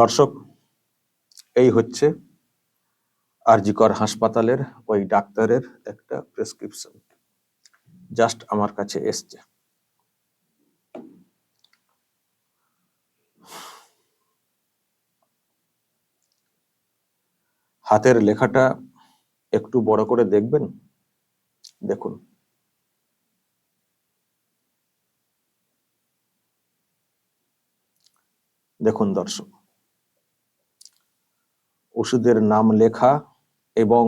দর্শক, এই হচ্ছে আরজিকর হাসপাতালের ওই ডাক্তারের একটা প্রেসক্রিপশন জাস্ট আমার কাছে এসছে। হাতের লেখাটা একটু বড় করে দেখবেন? দেখুন। দেখুন দর্শক। ওষুধের নাম লেখা এবং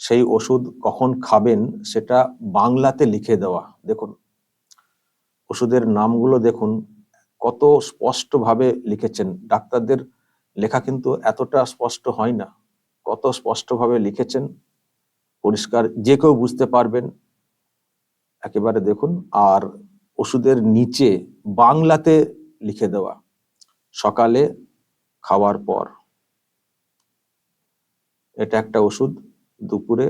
সেই ওষুধ কখন খাবেন সেটা বাংলাতে লিখে দেওয়া। দেখুন, ওষুধের নামগুলো দেখুন, কত স্পষ্টভাবে লিখেছেন। ডাক্তারদের লেখা কিন্তু এতটা স্পষ্ট হয় না, কত স্পষ্টভাবে লিখেছেন। পরিষ্কার, যে কেউ বুঝতে পারবেন। একেবারে দেখুন, আর ওষুধের নিচে বাংলাতে লিখে দেওয়া, সকালে খাওয়ার পর। এটা একটা ওষুধ দুপুরে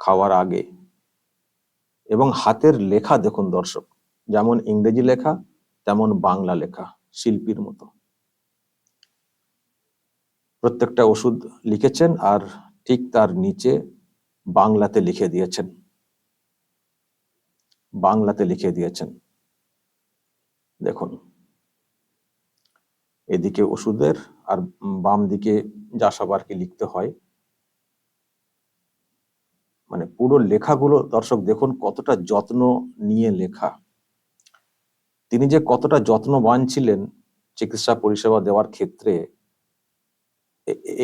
খাওয়ার আগে। এবং হাতের লেখা দেখুন দর্শক, যেমন ইংরেজি লেখা, তেমন বাংলা লেখা, শিল্পীর মতো। প্রত্যেকটা ওষুধ লিখেছেন আর ঠিক তার নিচে বাংলাতে লিখে দিয়েছেন। বাংলাতে লিখে দিয়েছেন। দেখুন, এদিকে ওষুধের আর বাম দিকে যা সবার কি লিখতে হয় মানে পুরো লেখাগুলো, দর্শক দেখুন কতটা যত্ন নিয়ে লেখা। তিনি যে কতটা যত্নবান ছিলেন চিকিৎসা পরিষেবা দেওয়ার ক্ষেত্রে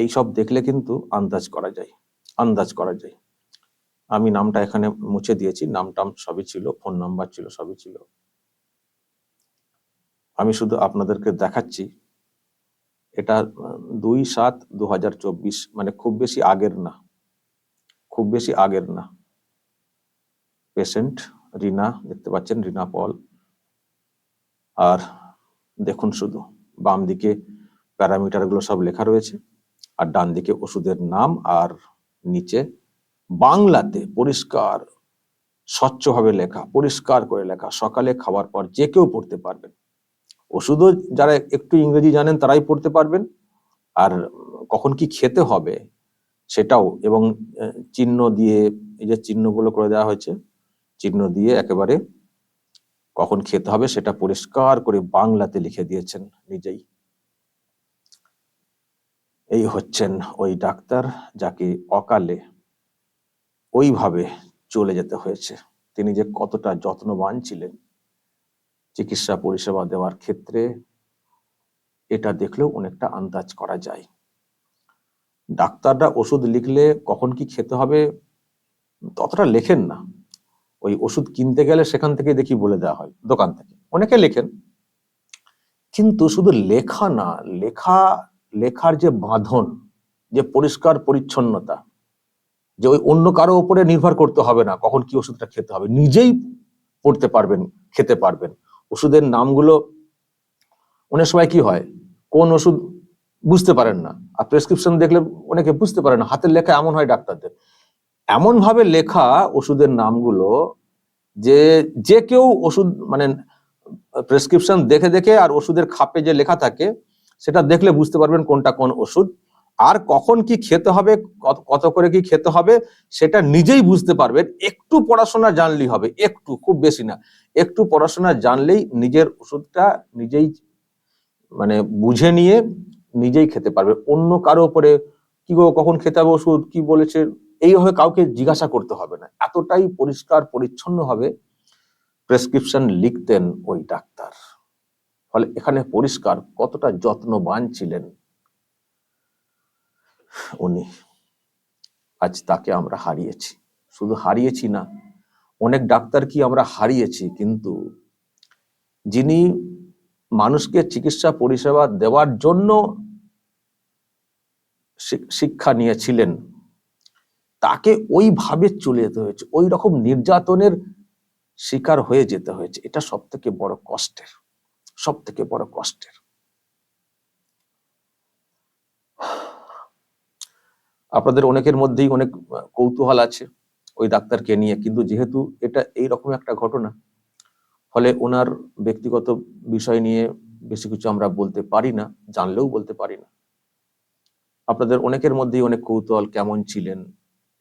এই সব দেখলে কিন্তু আন্দাজ করা যায়, আন্দাজ করা যায়। আমি নামটা এখানে মুছে দিয়েছি, নামটাম সবই ছিল, ফোন নাম্বার ছিল, সবই ছিল। আমি শুধু আপনাদেরকে দেখাচ্ছি, এটা দুই সাত দু মানে খুব বেশি আগের না। খুব বেশি আগের না। পেশেন্ট রিনা, দেখতে পাচ্ছেন, রিনা পল। আর দেখুন শুধু, বাম দিকে প্যারামিটারগুলো সব লেখা রয়েছে, আর ডান দিকে ওষুধের নাম, আর নিচে বাংলাতে পরিষ্কার, স্বচ্ছভাবে লেখা, পরিষ্কার করে লেখা, সকালে খাওয়ার পর যে কেউ পড়তে পারবেন। ওষুধও যারা একটু ইংরেজি জানেন তারাই পড়তে পারবেন। আর কখন কি খেতে হবে সেটাও এবং চিহ্ন দিয়ে, এই যে চিহ্নগুলো করে দেওয়া হয়েছে, চিহ্ন দিয়ে একেবারে কখন খেতে হবে সেটা পরিষ্কার করে বাংলাতে লিখে দিয়েছেন নিজেই। এই হচ্ছেন ওই ডাক্তার যাকে অকালে ওইভাবে চলে যেতে হয়েছে। তিনি যে কতটা যত্নবান ছিলেন চিকিৎসা পরিষেবা দেওয়ার ক্ষেত্রে, এটা দেখলেও অনেকটা আন্দাজ করা যায়। ডাক্তাররা ওষুধ লিখলে কখন কি খেতে হবে? ততটা লেখেন না। ওই ওষুধ কিনতে গেলে সেখান থেকে দেখি বলে দেওয়া হয়, দোকান থেকে। অনেকে লেখেন। কিন্তু শুধু লেখা না, লেখা, লেখার যে বাঁধন, যে পরিষ্কার পরিচ্ছন্নতা, যে ওই অন্য কারও উপরে নির্ভর করতে হবে না, কখন কি ওষুধটা খেতে হবে, নিজেই পড়তে পারবেন, খেতে পারবেন। ওষুধের নামগুলো, অনেক সময় কি হয়, কোন ওষুধ বুঝতে পারেন না। আর প্রেসক্রিপশন দেখলে অনেকে বুঝতে পারে না। হাতের লেখা এমন হয় ডাক্তারদের। এমন ভাবে লেখা ওষুধের নামগুলো যে যে কেউ ওষুধ মানে প্রেসক্রিপশন দেখে দেখে আর ওষুধের খাপে যে লেখা থাকে, সেটা দেখলে বুঝতে পারবেন কোনটা কোন ওষুধ। আর কখন কি খেতে হবে কত করে কি খেতে হবে, সেটা নিজেই বুঝতে পারবেন। একটু পড়াশোনা জানলেই হবে। একটু, খুব বেশি না। একটু পড়াশোনা জানলেই নিজের ওষুধটা নিজেই মানে বুঝে নিয়ে নিজেই খেতে পারবে। অন্য কারও উপরে কি গো, কখন খেতে হবে ওষুধ, কি বলেছে এইভাবে কাউকে জিজ্ঞাসা করতে হবে না। এতটাই পরিষ্কার, পরিচ্ছন্ন হবে, প্রেসক্রিপশন লিখতেন ওই ডাক্তার। ফলে এখানে পরিষ্কার কতটা যত্নবান ছিলেন উনি। আজ তাকে আমরা হারিয়েছি। শুধু হারিয়েছি না, অনেক ডাক্তার কি আমরা হারিয়েছি, কিন্তু যিনি মানুষকে চিকিৎসা পরিষেবা দেওয়ার জন্য শিক্ষা নিয়েছিলেন। তাকে ওইভাবে চলে যেতে হয়েছে ওই রকম নির্যাতনের শিকার হয়ে যেতে হয়েছে। এটা সব থেকে বড় কষ্টের সব থেকে বড় কষ্টের। আপনাদের অনেকের মধ্যেই অনেক কৌতূহল আছে ওই ডাক্তারকে নিয়ে, কিন্তু যেহেতু এটা এই রকম একটা ঘটনা ফলে ওনার ব্যক্তিগত বিষয় নিয়ে বেশি কিছু আমরা বলতে পারি না, জানলেও বলতে পারি না। আপনাদের অনেকের মধ্যেই অনেক কৌতূহল, কেমন ছিলেন,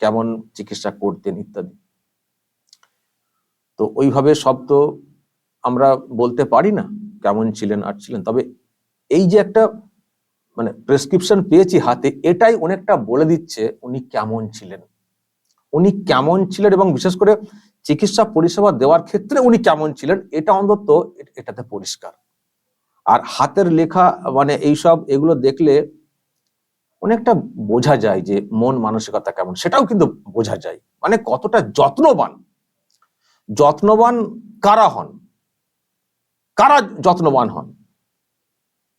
কেমন চিকিৎসা করতেন ইত্যাদি। তো ওইভাবে সব তো আমরা বলতে পারি না, কেমন ছিলেন, আর ছিলেন। তবে এই যে একটা মানে প্রেসক্রিপশন পেয়েছি হাতে, এটাই অনেকটা বলে দিচ্ছে উনি কেমন ছিলেন। উনি কেমন ছিলেন এবং বিশেষ করে চিকিৎসা পরিষেবা দেওয়ার ক্ষেত্রে উনি কেমন ছিলেন, এটা অন্তত এটাতে পরিষ্কার। আর হাতের লেখা মানে এইসব এগুলো দেখলে অনেকটা বোঝা যায় যে মন মানসিকতা কেমন, সেটাও কিন্তু বোঝা যায়। মানে কতটা যত্নবান। যত্নবান কারা হন? কারা যত্নবান হন?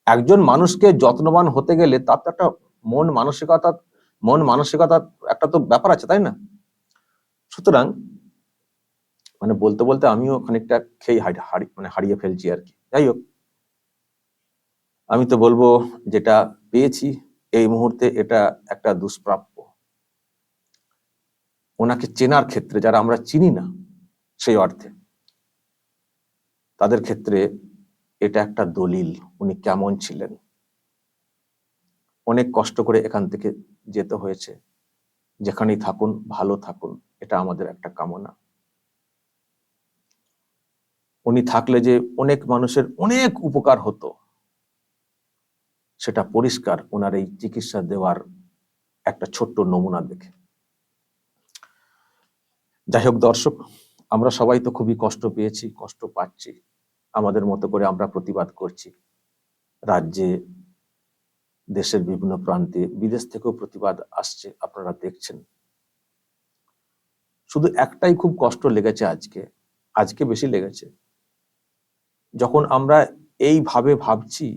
একজন মানুষকে যত্নবান হতে গেলে তার তো একটা মন মানসিকতা মন মানসিকতা একটা তো ব্যাপার আছে, তাই না? সুতরাং মানে বলতে বলতে আমিও খানিকটা খেয়ে মানে হারিয়ে ফেলছি আর কি। যাই হোক, আমি তো বলব যেটা পেয়েছি এই মুহূর্তে এটা একটা দুষ্প্রাপ্য। ওনাকে চেনার ক্ষেত্রে, যারা আমরা চিনি না সেই অর্থে, তাদের ক্ষেত্রে এটা একটা দলিল উনি কেমন ছিলেন। অনেক কষ্ট করে এখান থেকে যেতে হয়েছে। যেখানেই থাকুন, ভালো থাকুন, এটা আমাদের একটা কামনা। উনি থাকলে যে অনেক মানুষের অনেক উপকার হতো, সেটা পরিষ্কার ওনার এই চিকিৎসা দেওয়ার একটা ছোট্ট নমুনা দেখে। যাই হোক দর্শক, আমরা সবাই তো খুবই কষ্ট পেয়েছি, কষ্ট পাচ্ছি, আমাদের মতো করে আমরা প্রতিবাদ করছি। রাজ্যে, দেশের বিভিন্ন প্রান্তে বিদেশ থেকেও প্রতিবাদ আসছে, আপনারা দেখছেন। শুধু একটাই খুব কষ্ট লেগেছে আজকে আজকে বেশি লেগেছে। যখন আমরা এইভাবে ভাবছি,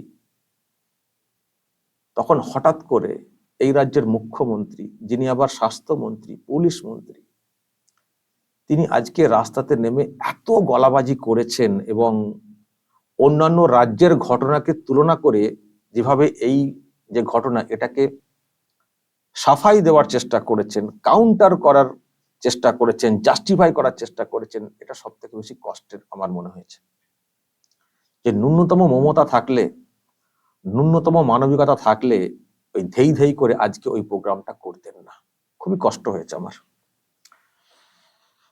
তখন হঠাৎ করে এই রাজ্যের মুখ্যমন্ত্রী, যিনি আবার স্বাস্থ্যমন্ত্রী, পুলিশ মন্ত্রী, তিনি আজকে রাস্তাতে নেমে এত গলাবাজি করেছেন এবং অন্যান্য রাজ্যের ঘটনাকে তুলনা করে যেভাবে এই যে ঘটনা, এটাকে সাফাই দেওয়ার চেষ্টা করেছেন কাউন্টার করার চেষ্টা করেছেন জাস্টিফাই করার চেষ্টা করেছেন, এটা সব থেকে বেশি কষ্টের আমার মনে হয়েছে। যে ন্যূনতম মমতা থাকলে, ন্যূনতম মানবিকতা থাকলে ওই ধেই ধেই করে আজকে ওই প্রোগ্রামটা করতেন না। খুবই কষ্ট হয়েছে আমার।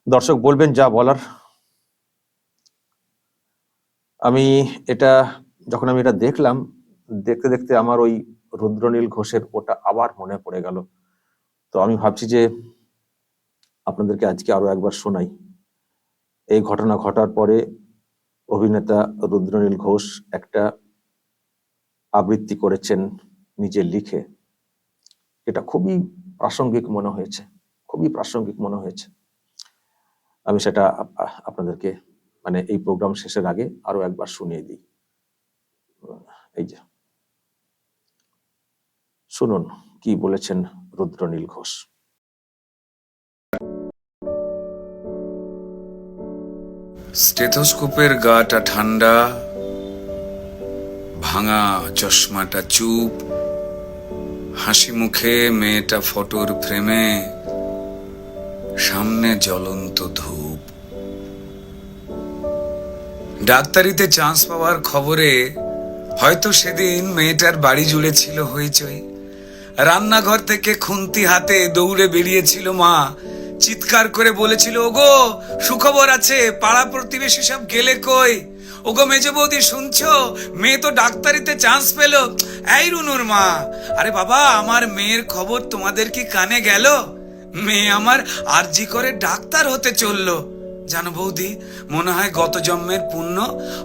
দর্শক বলবেন যা বলার। আমি এটা, যখন আমি এটা দেখলাম, দেখতে দেখতে আমার ওই রুদ্রনীল ঘোষের ওটা আবার মনে পড়ে গেল। তো আমি ভাবছি যে আপনাদেরকে আজকে আরও একবার শোনাই। এই ঘটনা ঘটার পরে অভিনেতা রুদ্রনীল ঘোষ একটা আবৃত্তি করেছেন নিজে লিখে। এটা খুবই প্রাসঙ্গিক মনে হয়েছে। খুবই প্রাসঙ্গিক মনে হয়েছে। আমি সেটা আপনাদেরকে মানে এই প্রোগ্রাম শেষের আগে আরও একবার শুনিয়ে দিই। এই যে। শুনুন কি বলেছেন রুদ্রনীল ঘোষ। স্টেথোস্কোপের গাটা ঠান্ডা, ভাঙা চশমাটা চুপ, হাসি মুখে মেয়েটা ফটোর ফ্রেমে, সামনে জ্বলন্ত ধূপ। ডাক্তারিতে চান্স পাওয়ার খবরে হয়তো সেদিন মেয়েটার বাড়ি জুড়ে ছিল হইচই। রান্নাঘর থেকে খুন্তি হাতে দৌড়ে বেরিয়েছিল মা চিৎকার করে বলেছিল, ওগো, সুখবর আছে, পাড়া প্রতিবেশী সব গেলে কই? ওগো, মেজে বৌদি, শুনছো? মেয়ে তো ডাক্তারিতে চান্স পেল। এই রুনুর মা, আরে বাবা, আমার মেয়ের খবর তোমাদের কি কানে গেল? মেয়ে আমার আরজি করে ডাক্তার হতে চলল। জানো বৌদি, মনে হয় গত জন্মের পুণ্য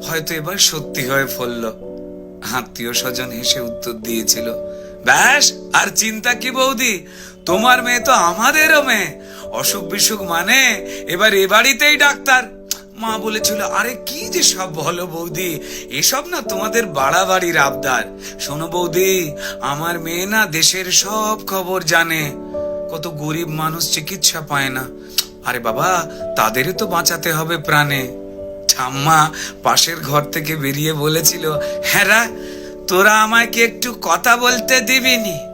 হয়তো এবার সত্যি হয়ে ফললো। আত্মীয় স্বজন হেসে উত্তর দিয়েছিল, ব্যাস, আর চিন্তা কি বৌদি? তোমার মেয়ে তো আমাদেরও মেয়ে। অসুখ বিসুখ মানে? এবার এ বাড়িতেই ডাক্তার। মা বলেছিল, আরে, কি যে সব বলো বৌদি? এসব না তোমাদের বাড়াবাড়ির আবদার। শোনো বৌদি, আমার মেয়ে না দেশের সব খবর জানে। কত গরিব মানুষ চিকিৎসা পায় না। আরে বাবা, তাদেরই তো বাঁচাতে হবে প্রাণে। ঠাম্মা পাশের ঘর থেকে বেরিয়ে বলেছিল হ্যাঁ তোরা আমায় কি একটু কথা বলতে দিবিনি?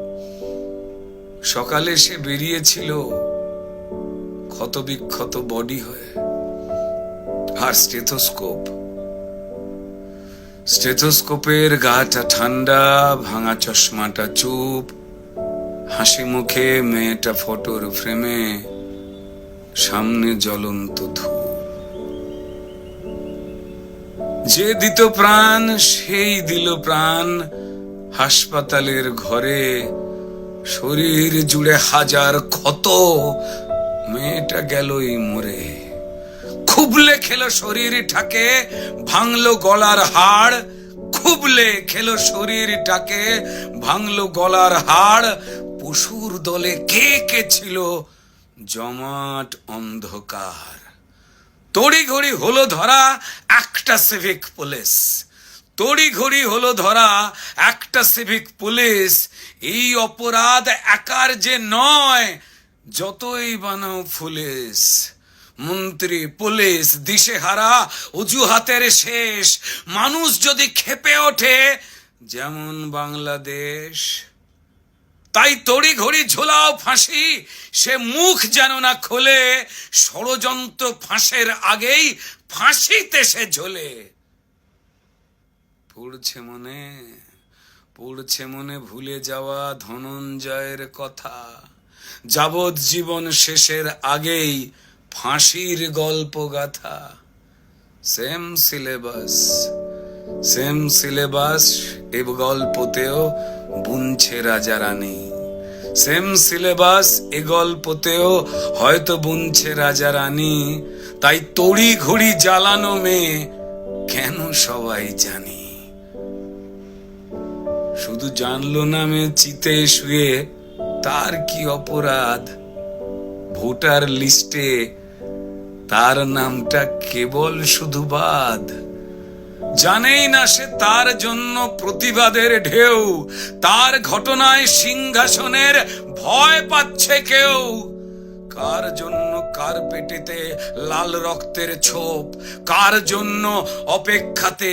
সকালে সে বেরিয়েছিল ক্ষত বিক্ষত বডি হয়ে আর স্টেথোস্কোপ। স্টেথোস্কোপের গাটা ঠান্ডা, ভাঙা চশমাটা চুপ, হাসি মুখে মেয়েটা ফটোর ফ্রেমে সামনে জ্বলন্ত ধূপ। যে দিত প্রাণ, সেই দিল প্রাণ হাসপাতালের ঘরে শরীর জুড়ে হাজার ক্ষত। মেয়েটা গেলই মরে খুবলে খেলো শরীরটাকে ভাঙলো গলার হাড়। খুবলে খেলো শরীরটাকে ভাঙলো গলার হাড়। পশুর দলে কে কে ছিল? জমাট অন্ধকার। তড়ি ঘড়ি হলো ধরা একটা সিভিক পুলিশ তড়ি ঘড়ি হলো ধরা একটা সিভিক পুলিশ এই অপরাধ একার যে নয়, যতই বানাও পুলিশ, মন্ত্রী, পুলিশ, দিশেহারা, অজুহাতের শেষ। মানুষ যদি খেপে ওঠে, যেমন বাংলাদেশ, তাই তড়ি ঘড়ি ঝোলাও ফাঁসি, সে মুখ যেন না খোলে। ষড়যন্ত্র ফাঁসের আগেই ফাঁসিতে সে ঝোলে। পড়ছে মনে। পড়ছে মনে ভুলে যাওয়া ধনঞ্জয়ের কথা। যাবৎ জীবন শেষের আগেই ফাঁসির গল্প গাথা সেম সিলেবাস সেম সিলেবাস, এ গল্পতেও বুনছে রাজা রানী। সেম সিলেবাস, এ গল্পতেও হয়তো বুনছে রাজা রানী। তাই তড়ি ঘড়ি জ্বালানো মেয়ে কেন সবাই জানি? শুধু জানলো না চিতে শুয়ে, তার কি অপরাধ? ভোটার লিস্টে তার নামটা কেবল শুধু বাদ। জানেই না সে তার জন্য প্রতিবাদের ঢেউ, তার ঘটনায় সিংহাসনের ভয় পাচ্ছে কেউ। কার জন্য কার পেটেতে লাল রক্তের ছোপ, কার জন্য অপেক্ষাতে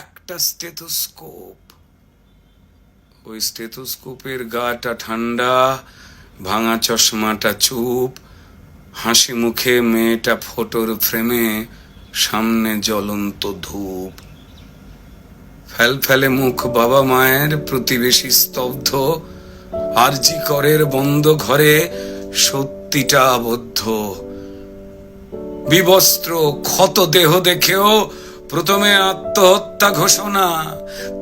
একটা স্টেথোস্কোপ? ওই স্টেথোস্কোপের গাটা ঠান্ডা, ভাঙা চশমাটা চুপ, হাসি মুখে মেয়েটা ফটোর ফ্রেমে সামনে জ্বলন্ত ধূপ। ফেল ফেলে মুখ বাবা মায়ের প্রতিবেশী স্তব্ধ, আরজি করের বন্ধ ঘরে সত্যিটা আবদ্ধ। বিবস্ত্র ক্ষত দেহ দেখেও প্রথমে আত্মহত্যা ঘোষণা,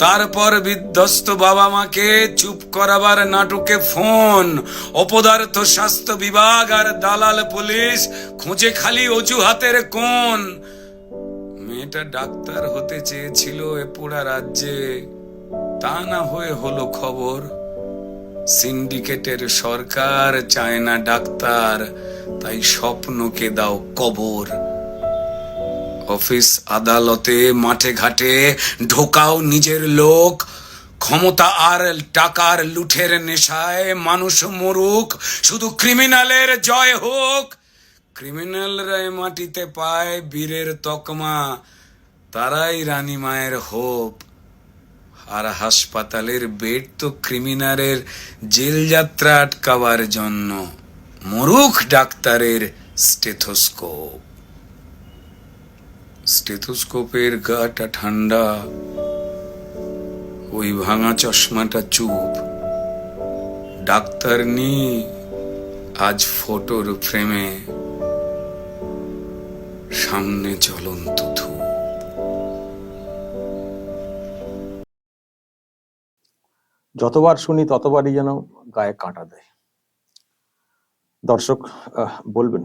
তারপর বিধ্বস্ত বাবা মাকে চুপ করাবার নাটকে ফোন, অপদার্থ স্বাস্থ্য বিভাগ আর দালাল পুলিশ খুঁজে খালি অজুহাতের কোন মেয়েটা ডাক্তার হতে চেয়েছিল এ পোড়া রাজ্যে, তা না হয়ে হলো খবর। সিন্ডিকেটের সরকার চায় না ডাক্তার, তাই স্বপ্নকে দাও কবর। অফিস আদালতে, মাঠে ঘাটে ঢোকাও নিজের লোক। ক্ষমতা আর টাকার লুঠের নেশায় মানুষ মরুক, শুধু ক্রিমিনালের জয় হোক। ক্রিমিনালরা মাটিতে পায় বীরের তকমা, তারাই রানী মায়ের হোপ। আর হাসপাতালের বেড তো ক্রিমিনালের জেল যাত্রা আটকাবার জন্য। মরুখ ডাক্তারের স্টেথোস্কোপ। স্টেথোস্কোপের গাটা ঠান্ডা, ওই ভাঙা চশমাটা চুপ। ডাক্তার নি আজ ফটোর ফ্রেমে সামনে ধূপ। যতবার শুনি, ততবারই যেন গায়ে কাঁটা দেয়। দর্শক বলবেন।